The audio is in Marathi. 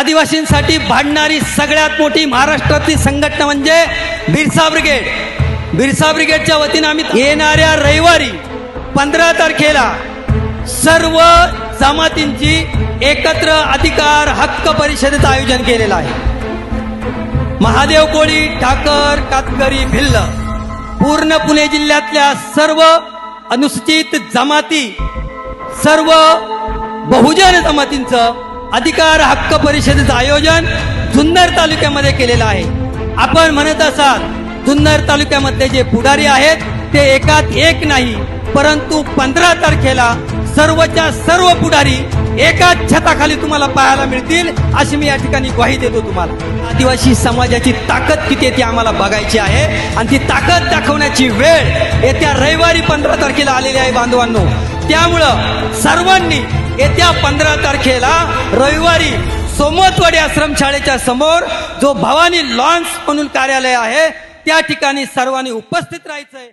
आदिवासींसाठी भांडणारी सगळ्यात मोठी महाराष्ट्रातली संघटना म्हणजे बिरसा ब्रिगेड. बिरसा ब्रिगेडच्या वतीनं आम्ही येणाऱ्या रविवारी पंधरा तारखेला सर्व जमातींची एकत्र अधिकार हक्क परिषदेचं आयोजन केलेलं आहे. महादेव कोळी ठाकर कातकरी भिल्ल पूर्ण पुणे जिल्ह्यातल्या सर्व अनुसूचित जमाती सर्व बहुजन जमातींचं अधिकार हक्क परिषदेचं आयोजन जुन्नर तालुक्यामध्ये केलेलं आहे. आपण म्हणत असाल जुन्नर तालुक्यामध्ये जे पुढारी आहेत ते एकात एक नाही परंतु पंधरा तारखेला सर्वच्या सर्व पुढारी एकाच छताखाली तुम्हाला पाहायला मिळतील अशी मी या ठिकाणी ग्वाही देतो तुम्हाला. आदिवासी समाजाची ताकद किती आहे ती आम्हाला बघायची आहे. आणि ती ताकद दाखवण्याची वेळ येत्या रविवारी पंधरा तारखेला आलेली आहे बांधवांनो. त्यामुळं सर्वांनी येत्या पंधरा तारखेला रविवारी सोमतवाडी आश्रमशाळेच्या समोर जो भवानी लॉन्स म्हणून कार्यालय आहे त्या ठिकाणी सर्वांनी उपस्थित राहायचंय.